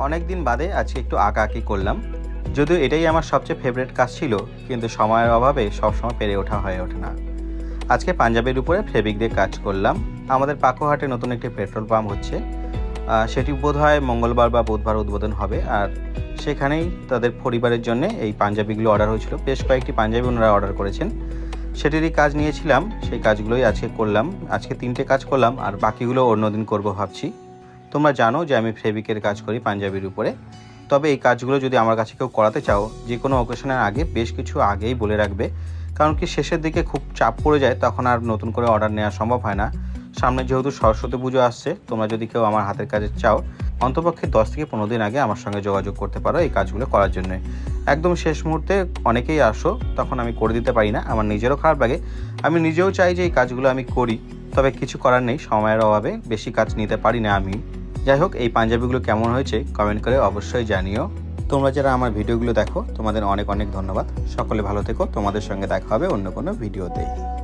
অনেক দিন বাদে আজকে একটু আঁকা আঁকি করলাম। যদিও এটাই আমার সবচেয়ে ফেভারিট কাজ ছিল, কিন্তু সময়ের অভাবে সবসময় পেরে ওঠা হয়ে ওঠে না। আজকে পাঞ্জাবের উপরে ফেব্রিক দিয়ে কাজ করলাম। আমাদের পাকোহাটে নতুন একটি পেট্রোল পাম্প হচ্ছে। সেটি বোধ হয় মঙ্গলবার বা বুধবার উদ্বোধন হবে, আর সেখানেই তাদের পরিবারের জন্য এই পাঞ্জাবিগুলো অর্ডার হয়েছিল। বেশ কয়েকটি পাঞ্জাবি ওনারা অর্ডার করেছেন। সেটিরই কাজ নিয়েছিলাম, সেই কাজগুলোই আজকে করলাম। আজকে তিনটে কাজ করলাম, আর বাকিগুলো অন্যদিন করব ভাবছি। তোমরা জানো যে আমি ফেব্রিকের কাজ করি পাঞ্জাবির উপরে। তবে এই কাজগুলো যদি আমার কাছে কেউ করাতে চাও, যে কোনো অকেশনের আগে বেশ কিছু আগেই বলে রাখবে। কারণ কি শেষের দিকে খুব চাপ পড়ে যায়, তখন আর নতুন করে অর্ডার নেওয়া সম্ভব হয় না। সামনে যেহেতু সরস্বতী পুজো আসছে, তোমরা যদি কেউ আমার হাতের কাজে চাও, অন্তপক্ষে দশ থেকে পনেরো দিন আগে আমার সঙ্গে যোগাযোগ করতে পারো এই কাজগুলো করার জন্য। একদম শেষ মুহূর্তে অনেকেই আসো, তখন আমি করে দিতে পারি না। আমার নিজেরও খারাপ লাগে। আমি নিজেও চাই যে এই কাজগুলো আমি করি। তবে কিছু করার নেই, সময়ের অভাবে বেশি কাজ নিতে পারি না আমি। যাই হোক, এই পাঞ্জাবিগুলো কেমন হয়েছে কমেন্ট করে অবশ্যই জানিও। তোমরা যারা আমার ভিডিওগুলো দেখো, তোমাদের অনেক অনেক ধন্যবাদ। সকলে ভালো থেকো, তোমাদের সঙ্গে দেখা হবে অন্য কোনো ভিডিওতেই